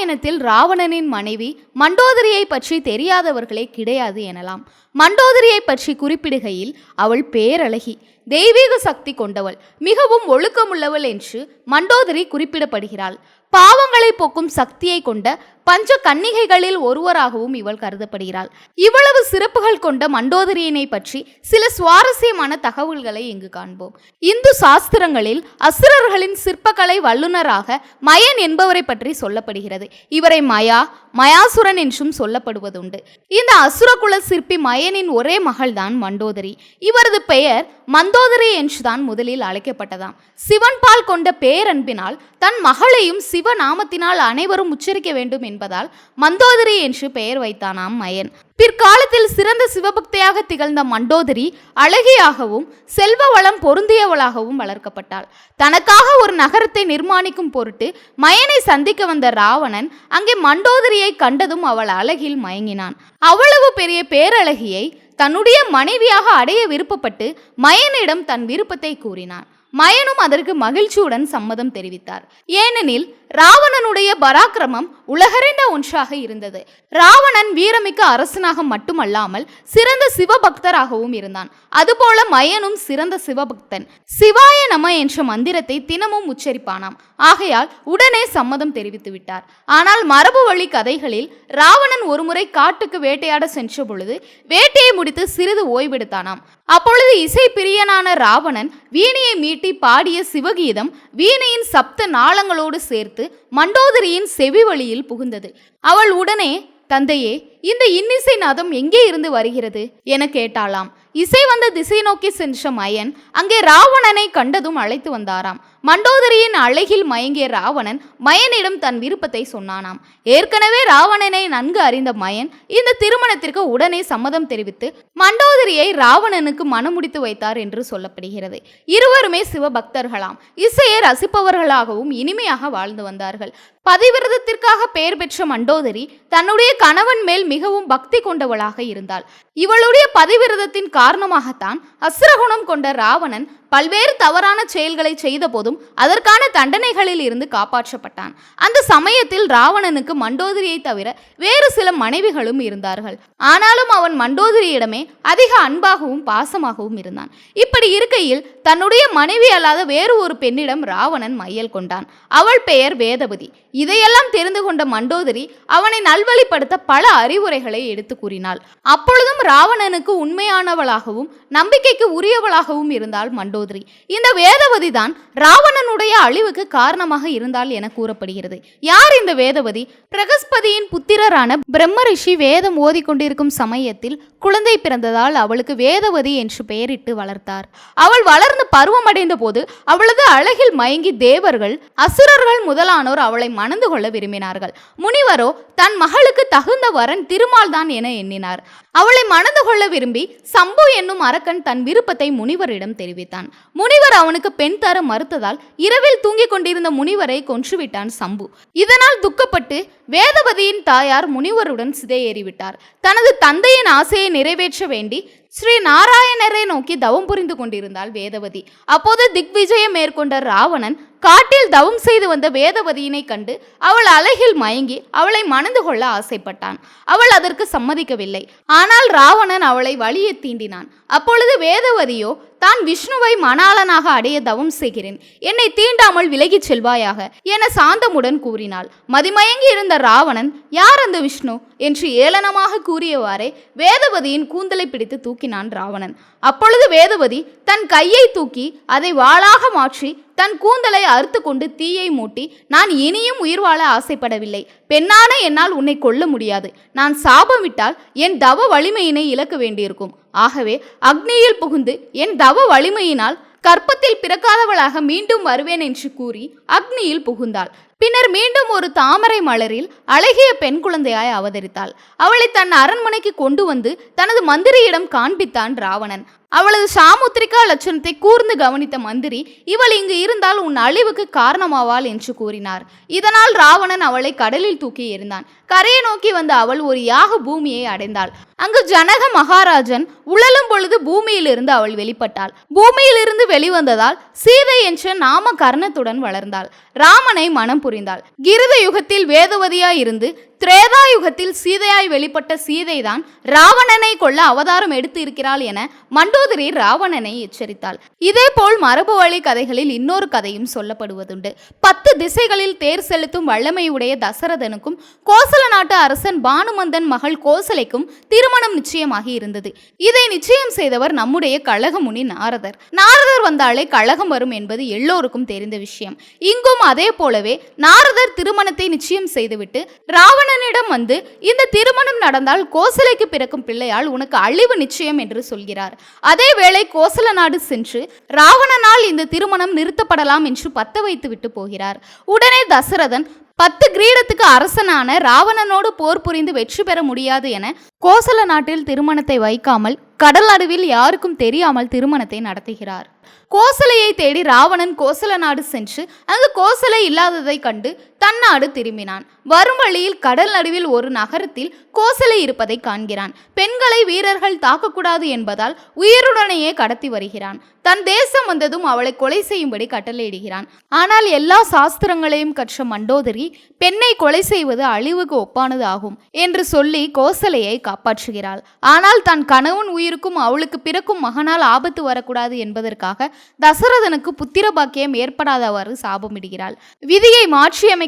ராமாயணத்தில் ராவணனின் மனைவி மண்டோதரியை பற்றி தெரியாதவர்களே கிடையாது எனலாம். மண்டோதரியை பற்றி குறிப்பிடுகையில் அவள் பேரழகி தெய்வீக சக்தி கொண்டவள் மிகவும் ஒழுக்கமுள்ளவள் என்று மண்டோதரி குறிப்பிடப்படுகிறாள். பாவங்களை போக்கும் சக்தியை கொண்ட பஞ்ச கன்னிகைகளில் ஒருவராகவும் இவள் கருதப்படுகிறாள். இவ்வளவு சிறப்புகள் கொண்ட மண்டோதரியினை பற்றி சில சுவாரஸ்யமான தகவல்களை இங்கு காண்போம். இந்து சாஸ்திரங்களில் அசுரர்களின் சிற்பக்கலை வல்லுநராக மயன் என்பவரை பற்றி சொல்லப்படுகிறது. இவரை மயா மயாசுரன் என்றும் சொல்லப்படுவதுண்டு. இந்த அசுரகுல சிற்பி மயனின் ஒரே மகள்தான் மண்டோதரி. இவரது பெயர் மந்தோதரி என்றுதான் முதலில் அழைக்கப்பட்டதாம். சிவன்பால் கொண்ட பேரன்பினால் தன் மகளையும் சிவநாமத்தினால் அனைவரும் உச்சரிக்க வேண்டும் என்று என்பதால் மந்தோதரி என்று பெயர் வைத்தானாம் மயன் பிற்காலத்தில் சிறந்த சிவபக்தியாக திகழ்ந்த மண்டோதரி அழகியாகவும் செல்வ வளம் பொருந்தியவளாகவும் வளர்க்கப்பட்டாள். தனக்காக ஒரு நகரத்தை நிர்மாணிக்கும் பொருட்டு மயனை சந்திக்க வந்த ராவணன் அங்கே மண்டோதரியை கண்டதும் அவள் அழகில் மயங்கினான். அவ்வளவு பெரிய பேரழகியை தன்னுடைய மனைவியாக அடைய விருப்பப்பட்டு மயனிடம் தன் விருப்பத்தை கூறினான். மயனும் அதற்கு மகிழ்ச்சியுடன் சம்மதம் தெரிவித்தார். ஏனெனில் ராவணனுடைய பராக்கிரமம் உலகறிந்த ஒன்றாக இருந்தது. ராவணன் வீரமிக்க அரசனாக மட்டுமல்லாமல் சிறந்த சிவபக்தராகவும் இருந்தான். அதுபோல மயனும் சிறந்த சிவபக்தன். சிவாய நம என்ற மந்திரத்தை தினமும் உச்சரிப்பானாம். ஆகையால் உடனே சம்மதம் தெரிவித்து விட்டார். ஆனால் மரபு வழி கதைகளில் ராவணன் ஒருமுறை காட்டுக்கு வேட்டையாட சென்ற பொழுது வேட்டையை முடித்து சிறிது ஓய்வெடுத்தானாம். அப்பொழுது இசை பிரியனான ராவணன் வீணையை மீட்டி பாடிய சிவகீதம் வீணையின் சப்த நாளங்களோடு சேர்த்து மண்டோதரியின் செவி வழியில் புகுந்தது. அவள் உடனே தந்தையே இந்த இன்னிசை நாதம் எங்கே இருந்து வருகிறது? என கேட்டாளாம். இசை வந்த திசை நோக்கி சென்ற மயன் அங்கே ராவணனை கண்டதும் அழைத்து வந்தாராம். மண்டோதரியின் அழகில் மயங்கிய ராவணன் மயனிடம் தன் விருப்பத்தை சொன்னானாம். ஏற்கனவே ராவணனை நன்கு அறிந்த மயன் இந்த திருமணத்திற்கு உடனே சம்மதம் தெரிவித்து மண்டோதரியை ராவணனுக்கு மனமுடித்து வைத்தார் என்று சொல்லப்படுகிறது. இருவருமே சிவபக்தர்களாம். இசையை ரசிப்பவர்களாகவும் இனிமையாக வாழ்ந்து வந்தார்கள். பதிவிரதத்திற்காக பெயர் பெற்ற மண்டோதரி தன்னுடைய கணவன் மேல் மிகவும் பக்தி கொண்டவளாக இருந்தாள். இவளுடைய பதிவிரதத்தின் காரணமாகத்தான் அசுரகுணம் கொண்ட ராவணன் பல்வேறு தவறான செயல்களை செய்த போதும் அதற்கான தண்டனைகளில் இருந்து காப்பாற்றப்பட்டான். அந்த சமயத்தில் ராவணனுக்கு மண்டோதரியை தவிர வேறு சில மனைவிகளும் இருந்தார்கள். ஆனாலும் அவன் மண்டோதரியிடமே அதிக அன்பாகவும் பாசமாகவும் இருந்தான். இப்படி இருக்கையில் தன்னுடைய மனைவி அல்லாத வேறு ஒரு பெண்ணிடம் ராவணன் மையல் கொண்டான். அவள் பெயர் வேதபதி. இதையெல்லாம் தெரிந்து கொண்ட மண்டோதரி அவனை நல்வழிப்படுத்த பல அறிவுரைகளை எடுத்து கூறினாள். அப்பொழுதும் ராவணனுக்கு உண்மையானவள் உடையவளாகவும் நம்பிக்கைக்கு உரியவளாகவும் இருந்தாள் மண்டோதரி. இந்த வேதவதி தான் ராவணனுடைய அழிவுக்கு காரணமாக இருந்தாள் என கூறப்படுகிறது. யார் இந்த வேதவதி? பிரகஸ்பதியின் புத்திரரான பிரம்ம ரிஷி வேதம் ஓதிக்கொண்டிருக்கும் சமயத்தில் குழந்தை பிறந்ததால் அவளுக்கு வேதவதி என்று பெயரிட்டு வளர்த்தார். அவள் வளர்ந்து பருவமடைந்த போது அவளது அழகில் மயங்கி தேவர்கள் அசுரர்கள் முதலானோர் அவளை மணந்து கொள்ள விரும்பினார்கள். முனிவரோ தன் மகளுக்கு தகுந்த வரன் திருமால் தான் என எண்ணினார். அவளை மணந்து கொள்ள விரும்பி சம்ப என்னும் அரக்கன் தன் விருப்பத்தை முனிவரிடம் தெரிவித்தான். முனிவர் அவனுக்கு பெண் தர மறுத்ததால் இரவில் தூங்கிக் கொண்டிருந்த முனிவரை கொன்றுவிட்டான் சம்பு. இதனால் துக்கப்பட்டு வேதவதியின் தாயார் முனிவருடன் சிதையேறிவிட்டார். தனது தந்தையின் ஆசையை நிறைவேற்ற வேண்டி ஸ்ரீ நாராயணரை நோக்கி தவம் புரிந்து கொண்டிருந்தாள் வேதவதி. அப்போது திக்விஜயம் மேற்கொண்ட ராவணன் காட்டில் தவம் செய்து வந்த வேதவதியினை கண்டு அவள் அழகில் மயங்கி அவளை மணந்து கொள்ள ஆசைப்பட்டான். அவள் அதற்கு சம்மதிக்கவில்லை. ஆனால் ராவணன் அவளை வழியை தீண்டினான். அப்பொழுது வேதவதியோ தான் விஷ்ணுவை மணாளனாக அடைய தவம் செய்கிறேன். என்னை தீண்டாமல் விலகிச் செல்வாயாக என சாந்தமுடன் கூறினாள். மதிமயங்கி இருந்த ராவணன் யார் அந்த விஷ்ணு? என்று ஏளனமாக கூறியவாறே வேதவதியின் கூந்தலை பிடித்து தூக்கினான் ராவணன். அப்பொழுது வேதவதி தன் கையை தூக்கி அதை வாளாக மாற்றி தன் கூந்தலை அறுத்து கொண்டு தீயை மூட்டி நான் இனியும் உயிர் வாழ ஆசைப்படவில்லை. பெண்ணான என்னால் உன்னை கொல்ல முடியாது. நான் சாபம் விட்டால் என் தவ வலிமையினை இழக்க வேண்டியிருக்கும். ஆகவே அக்னியில் புகுந்து என் தவ வலிமையினால் கற்பத்தில் பிறக்காதவளாக மீண்டும் வருவேன் என்று கூறி அக்னியில் புகுந்தாள். பின்னர் மீண்டும் ஒரு தாமரை மலரில் அழகிய பெண் குழந்தையாய் அவதரித்தாள். அவளை தன் அரண்மனைக்கு கொண்டு வந்து தனது மந்திரியிடம் காண்பித்தான் ராவணன். அவளது சாமுத்திரிகா லட்சணத்தை கூர்ந்து கவனித்த மந்திரி இவள் இங்கு இருந்தால் உன் அழிவுக்கு காரணமாவாள் என்று கூறினார். இதனால் ராவணன் அவளை கடலில் தூக்கி எறிந்தான். கரையை நோக்கி வந்த அவள் ஒரு யாக பூமியை அடைந்தாள். அங்கு ஜனக மகாராஜன் உழலும் பொழுது பூமியிலிருந்து அவள் வெளிப்பட்டாள். பூமியிலிருந்து வெளிவந்ததால் சீதை என்ற நாம கர்ணத்துடன் வளர்ந்தாள். ராமனை மனம் புரிந்தாள். கிருத யுகத்தில் வேதவதியாய் இருந்து திரேதா யுகத்தில் சீதையாய் வெளிப்பட்ட சீதைதான் ராவணனை கொள்ள அவதாரம் எடுத்து இருக்கிறாள் என மண்டோதரி ராவணனை எச்சரித்தாள். இதேபோல் மரபு வழி கதைகளில் இன்னொரு கதையும் சொல்லப்படுவதுண்டு. பத்து திசைகளில் தேர் செலுத்தும் வல்லமையுடைய தசரதனுக்கும் கோசல நாட்டு அரசன் பானுமந்தன் மகள் கோசலைக்கும் திருமணம் நிச்சயமாகி இருந்தது. இதை நிச்சயம் செய்தவர் நம்முடைய கழகமுனி நாரதர். நாரதர் வந்தாலே கழகம் வரும் என்பது எல்லோருக்கும் தெரிந்த விஷயம். இங்கும் அதே போலவே நாரதர் திருமணத்தை நிச்சயம் செய்துவிட்டு ராவணனிடம் வந்து இந்த திருமணம் நடந்தால் கோசலைக்கு பிறக்கும் பிள்ளையால் உனக்கு அழிவு நிச்சயம் என்று சொல்கிறார். அதேவேளை கோசல நாடு சென்று ராவணனால் இந்த திருமணம் நிறுத்தப்படலாம் என்று பத்த வைத்து விட்டு போகிறார். உடனே தசரதன் பத்து கிரீடத்துக்கு அரசனான ராவணனோடு போர் புரிந்து வெற்றி பெற முடியாது என கோசல நாட்டில் திருமணத்தை வைக்காமல் கடல் நடுவில் யாருக்கும் தெரியாமல் திருமணத்தை நடத்துகிறார். கோசலையை தேடி ராவணன் கோசல நாடு சென்று அங்கு கோசலை இல்லாததை கண்டு தன்னாடு திரும்பினான். வரும் வழியில் கடல் நடுவில் ஒரு நகரத்தில் கோசலை இருப்பதை காண்கிறான். பெண்களை வீரர்கள் தாக்கக்கூடாது என்பதால் உயிருடனேயே கடத்தி வருகிறான். தன் தேசம் வந்ததும் அவளை கொலை செய்யும்படி கட்டளையிடுகிறான். ஆனால் எல்லா சாஸ்திரங்களையும் கற்ற மண்டோதரி பெண்ணை கொலை செய்வது அழிவுக்கு ஒப்பானது ஆகும் என்று சொல்லி கோசலையை காப்பாற்றுகிறாள். ஆனால் தன் கணவன் உயிருக்கும் அவளுக்கு பிறக்கும் மகனால் ஆபத்து வரக்கூடாது என்பதற்காக தசரதனுக்கு புத்திர பாக்கியம் ஏற்படாதவாறு சாபமிடுகிறாள். விதியை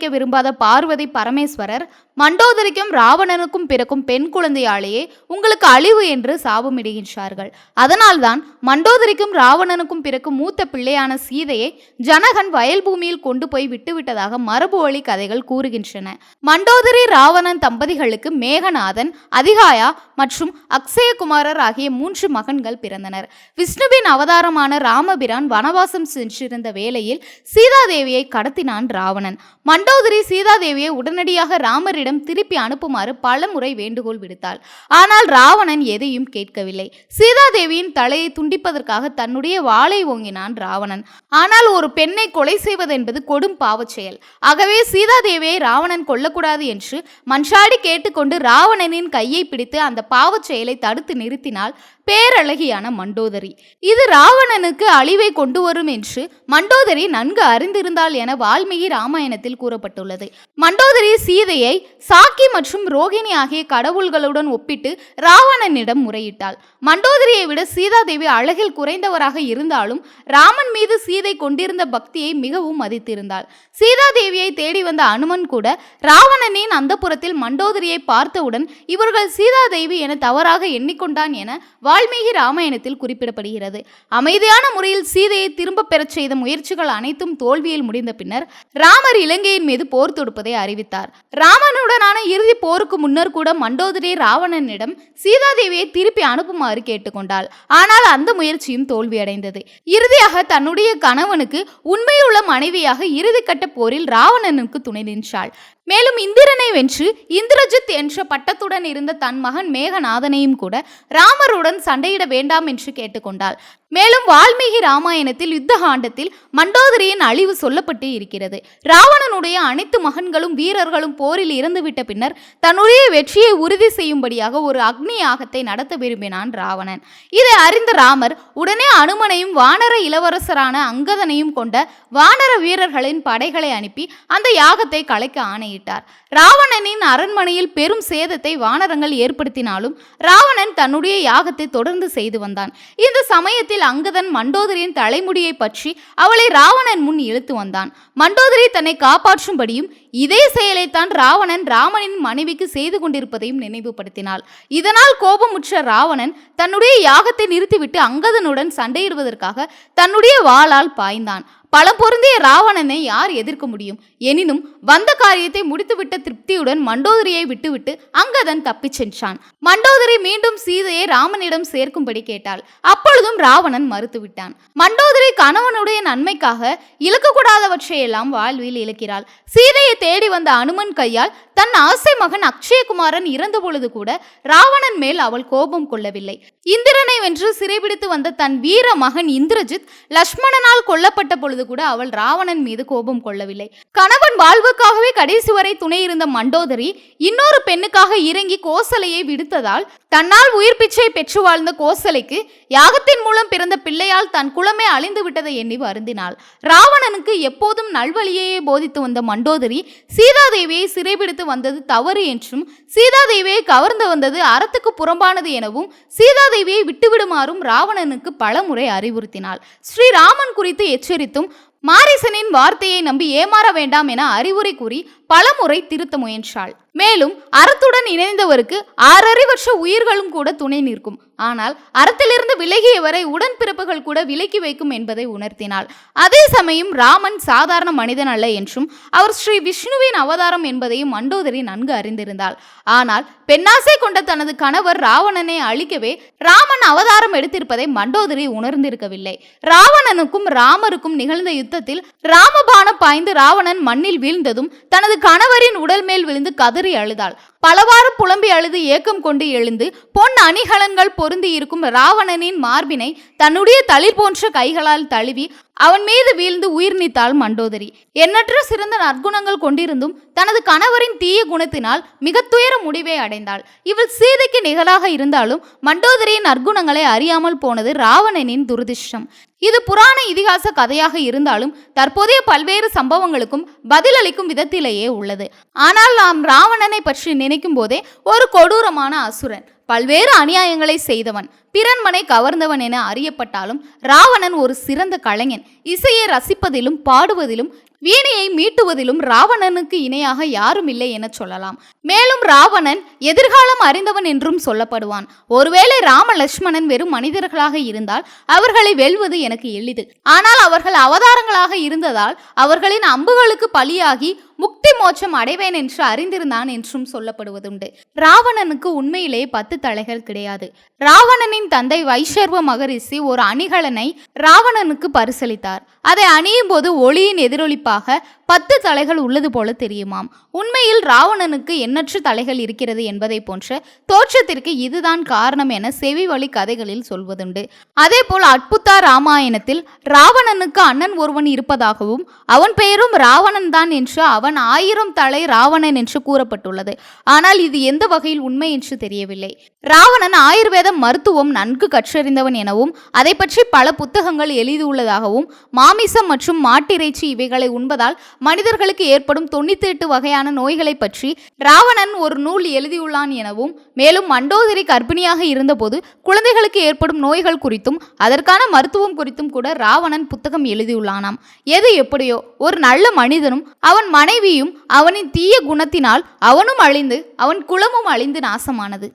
மாற்றியமைக்க விரும்பாத பார்வதி பரமேஸ்வரர் மண்டோதரிக்கும் ராவணனுக்கும் பிறக்கும் பெண் குழந்தையாலேயே உங்களுக்கு அழிவு என்று சாபமிடுகின்றார்கள். அதனால்தான் மண்டோதரிக்கும் ராவணனுக்கும் பிறக்கும் மூத்த பிள்ளையான சீதையை ஜனகன் வயல் பூமியில் கொண்டு போய் விட்டுவிட்டதாக மரபு வழி கதைகள் கூறுகின்றன. மண்டோதரி ராவணன் தம்பதிகளுக்கு மேகநாதன் அதிகாயா மற்றும் அக்ஷயகுமாரர் ஆகிய மூன்று மகன்கள் பிறந்தனர். விஷ்ணுவின் அவதாரமான ராமபிரான் வனவாசம் சென்றிருந்த வேளையில் சீதாதேவியை கடத்தினான் ராவணன். மண்டோ மண்டோதரி சீதாதேவியை உடனடியாக ராமரிடம் திருப்பி அனுப்புமாறு பலமுறை வேண்டுகோள் விடுத்தாள். ஆனால் ராவணன் எதையும் கேட்கவில்லை. சீதாதேவியின் தலையை துண்டிப்பதற்காக தன்னுடைய வாளை ஓங்கினான் ராவணன். ஆனால் ஒரு பெண்ணை கொலை செய்வதென்பது கொடும் பாவச் செயல். ஆகவே சீதாதேவியை ராவணன் கொல்லக்கூடாது என்று மன்றாடி கேட்டுக்கொண்டு ராவணனின் கையை பிடித்து அந்த பாவச் செயலை தடுத்து நிறுத்தினால் பேரழகியான மண்டோதரி. இது ராவணனுக்கு அழிவை கொண்டு வரும் என்று மண்டோதரி நன்கு அறிந்திருந்தாள் என வால்மீகி ராமாயணத்தில் கூறப்பட்டுள்ளது. மண்டோதரி சீதையை சாக்கி மற்றும் ரோகிணி ஆகிய கடவுள்களுடன் ஒப்பிட்டு ராவணனிடம் முறையிட்டாள். மண்டோதரியை விட சீதாதேவி அழகில் குறைந்தவராக இருந்தாலும் ராமன் மீது சீதை கொண்டிருந்த பக்தியை மிகவும் மதித்திருந்தாள். சீதாதேவியை தேடி வந்த அனுமன் கூட ராவணனின் அந்த புறத்தில் மண்டோதரியை பார்த்தவுடன் இவர்கள் சீதாதேவி என தவறாக எண்ணிக்கொண்டான் என வால்மீகி ராமாயணத்தில் குறிப்பிடப்படுகிறது. அமைதியான முறையில் சீதையை திரும்ப பெறச் செய்த முயற்சிகள் அனைத்தும் தோல்வியில் முடிந்த பின்னர் ராமர் இலங்கையின் மீது போர் தொடுப்பதை அறிவித்தார். ராமனுடனான இறுதி போருக்கு முன்னர் கூட மண்டோதரி ராவணனிடம் சீதாதேவியை திருப்பி அனுப்புமாறு கேட்டுக்கொண்டாள். ஆனால் அந்த முயற்சியும் தோல்வியடைந்தது. இறுதியாக தன்னுடைய கணவனுக்கு உண்மையுள்ள மனைவியாக இறுதிக்கட்ட போரில் ராவணனுக்கு துணை நின்றாள். மேலும் இந்திரனை வென்று இந்திரஜித் என்ற பட்டத்துடன் இருந்த தன் மகன் மேகநாதனையும் கூட ராமருடன் சண்டையிட வேண்டாம் என்று கேட்டுக்கொண்டாள். மேலும் வால்மீகி ராமாயணத்தில் யுத்த காண்டத்தில் மண்டோதரியின் அழிவு சொல்லப்பட்டு இருக்கிறது. ராவணனுடைய அனைத்து மகன்களும் வீரர்களும் போரில் இறந்துவிட்ட பின்னர் தன்னுடைய வெற்றியை உறுதி செய்யும்படியாக ஒரு அக்னி யாகத்தை நடத்த விரும்பினான் ராவணன். இதை அறிந்த ராமர் உடனே அனுமனையும் வானர இளவரசரான அங்கதனையும் கொண்ட வானர வீரர்களின் படைகளை அனுப்பி அந்த யாகத்தை கலைக்க ஆணையிட்டார். ராவணனின் அரண்மனையில் பெரும் சேதத்தை வானரங்கள் ஏற்படுத்தினாலும் ராவணன் தன்னுடைய யாகத்தை தொடர்ந்து செய்து வந்தான். இந்த சமயத்தில் அங்கதன் மண்டோதரியின் தலைமுடியை பற்றி அவளை ராவணன் முன் இழுத்து வந்தான். மண்டோதரி தன்னை காப்பாற்றும்படியும் இதே செயலைத்தான் ராவணன் ராமனின் மனைவிக்கு செய்து கொண்டிருப்பதையும் நினைவுபடுத்தினாள். இதனால் கோபமுற்ற ராவணன் தன்னுடைய யாகத்தை நிறுத்திவிட்டு அங்கதனுடன் சண்டையிடுவதற்காக தன்னுடைய வாளால் பாய்ந்தான். பலம் பொருந்திய ராவணனை யார் எதிர்க்க முடியும்? எனினும் வந்த காரியத்தை முடித்துவிட்ட திருப்தியுடன் மண்டோதரியை விட்டுவிட்டு அங்கதன் தப்பிச் சென்றான். மண்டோதரி மீண்டும் சீதையை ராமனிடம் சேர்க்கும்படி கேட்டாள். அப்பொழுதும் ராவணன் மறுத்துவிட்டான். மண்டோதரி கணவனுடைய நன்மைக்காக இழக்கக்கூடாதவற்றையெல்லாம் வாழ்வில் இழக்கிறாள். சீதையை தேடி வந்த அனுமன் கையால் தன் ஆசை மகன் அக்ஷயகுமாரன் இறந்த பொழுது கூட ராவணன் மேல் அவள் கோபம் கொள்ளவில்லை. இந்திரனை வென்று சிறைபிடித்து வந்த தன் வீர மகன் இந்திரஜித் லக்ஷ்மணனால் கொல்லப்பட்ட பொழுது கூட அவள் ராவணன் மீது கோபம் கொள்ளவில்லை. கணவன் வாழ்வுக்காகவே கடைசி வரை துணை இருந்த மண்டோதரி இன்னொரு பெண்ணுக்காக இறங்கி கோசலையை விடுத்ததால் தன்னால் உயிர் பிச்சை பெற்று வாழ்ந்த கோசலைக்கு யாகத்தின் மூலம் பிறந்த பிள்ளையால் தன் குலமே அழிந்து விட்டதை எண்ணி வருந்தினாள். ராவணனுக்கு எப்போதும் நல்வழியையே போதித்து வந்த மண்டோதரி சீதாதேவியை சிறைபிடித்து வந்தது தவறு என்றும் சீதாதேவியை கவர்ந்து வந்தது அறத்துக்கு புறம்பானது எனவும் சீதாதேவியை விட்டுவிடுமாறும் ராவணனுக்கு பலமுறை அறிவுறுத்தினாள். ஸ்ரீராமன் குறித்து எச்சரித்தும் மாரிசனின் வார்த்தையை நம்பி ஏமாற வேண்டாம் என அறிவுரை கூறி பலமுறை திருத்த முயன்றாள். மேலும் அறத்துடன் இணைந்தவருக்கு ஆறரை வருஷ உயிர்களும் கூட துணை நிற்கும். ஆனால் அறத்திலிருந்து விலகியவரை உடன்பிறப்புகள் கூட விலக்கி வைக்கும் என்பதை உணர்த்தினாள். அதே சமயம் ராமன் சாதாரண மனிதன் அல்ல என்றும் அவர் ஸ்ரீ விஷ்ணுவின் அவதாரம் என்பதையும் மண்டோதரி நன்கு அறிந்திருந்தாள். ஆனால் பெண்ணாசை கொண்ட தனது கணவர் ராவணனை அழிக்கவே ராமன் அவதாரம் எடுத்திருப்பதை மண்டோதரி உணர்ந்திருக்கவில்லை. ராவணனுக்கும் ராமருக்கும் நிகழ்ந்த யுத்தத்தில் ராமபானம் பாய்ந்து ராவணன் மண்ணில் வீழ்ந்ததும் தனது கணவரின் உடல் மேல் விழுந்து கதறி அழுதாள். பலவாறு புலம்பி அழுது ஏக்கம் கொண்டு எழுந்து பொன் அணிகலன்கள் பொருந்தி இருக்கும் ராவணனின் மார்பினை தன்னுடைய தளிர் போன்ற கைகளால் தழுவி அவன் மீது வீழ்ந்து உயிர் நீத்தாள் மண்டோதரி. எண்ணற்ற சிறந்த நற்குணங்கள் கொண்டிருந்தும் தனது கணவரின் தீய குணத்தினால் மிக துயர முடிவை அடைந்தாள். இவள் சீதைக்கு நிகராக இருந்தாலும் மண்டோதரியின் நற்குணங்களை அறியாமல் போனது ராவணனின் துரதிர்ஷ்டம். இது புராண இதிகாச கதையாக இருந்தாலும் தற்போதைய பல்வேறு சம்பவங்களுக்கும் பதிலளிக்கும் விதத்திலேயே உள்ளது. ஆனால் நாம் ராவணனை பற்றி நினைக்கும் போதே ஒரு கொடூரமான அசுரன். பல்வேறு அநியாயங்களை செய்தவன் பிறன்மனை கவர்ந்தவன் என அறியப்பட்டாலும் ராவணன் ஒரு சிறந்த கலைஞன். இசையை ரசிப்பதிலும் பாடுவதிலும் வீணையை மீட்டுவதிலும் ராவணனுக்கு இணையாக யாரும் இல்லை என சொல்லலாம். மேலும் ராவணன் எதிர்காலம் அறிந்தவன் என்றும் சொல்லப்படுவான். ஒருவேளை ராம லட்சுமணன் வெறும் மனிதர்களாக இருந்தால் அவர்களை வெல்வது எனக்கு எளிது. ஆனால் அவர்கள் அவதாரங்களாக இருந்ததால் அவர்களின் அம்புகளுக்கு பலியாகி முக்தி மோட்சம் அடைவேன் என்று அறிந்திருந்தான் என்றும் சொல்லப்படுவதுண்டு. ராவணனுக்கு உண்மையிலே பத்து தலைகள் கிடையாது. ராவணனின் தந்தை வைஷர்வ மகரிஷி ஒரு அணிகலனை ராவணனுக்கு பரிசளித்தார். அதை அணியும் போது ஒளியின் எதிரொலிப்பாக பத்து தலைகள் உள்ளது போல தெரியுமாம். உண்மையில் ராவணனுக்கு எண்ணற்ற தலைகள் இருக்கிறது என்பதை போன்ற தோற்றத்திற்கு இதுதான் காரணம் என செவி வழி கதைகளில் சொல்வதுண்டு. அதேபோல் அட்புத்தா ராமாயணத்தில் ராவணனுக்கு அண்ணன் ஒருவன் இருப்பதாகவும் அவன் பெயரும் ராவணன் தான் என்று அவன் ஆயிரம் தலை ராவணன் என்று கூறப்பட்டுள்ளது. ஆனால் இது எந்த வகையில் உண்மை என்று தெரியவில்லை. ராவணன் ஆயுர்வேத மருத்துவம் நன்கு கற்றறிந்தவன் எனவும் அதை பற்றி பல புத்தகங்கள் எழுதியுள்ளதாகவும் மாமிசம் மற்றும் மாட்டிறைச்சி இவைகளை உண்பதால் மனிதர்களுக்கு ஏற்படும் தொண்ணூத்தி எட்டு வகையான நோய்களை பற்றி ராவணன் ஒரு நூல் எழுதியுள்ளான் எனவும் மேலும் மண்டோதரி கர்ப்பிணியாக இருந்தபோது குழந்தைகளுக்கு ஏற்படும் நோய்கள் குறித்தும் அதற்கான மருத்துவம் குறித்தும் கூட ராவணன் புத்தகம் எழுதியுள்ளானாம். எது எப்படியோ ஒரு நல்ல மனிதனும் அவன் மனைவியும் அவனின் தீய குணத்தினால் அவனும் அழிந்து அவன் குலமும் அழிந்து நாசமானது.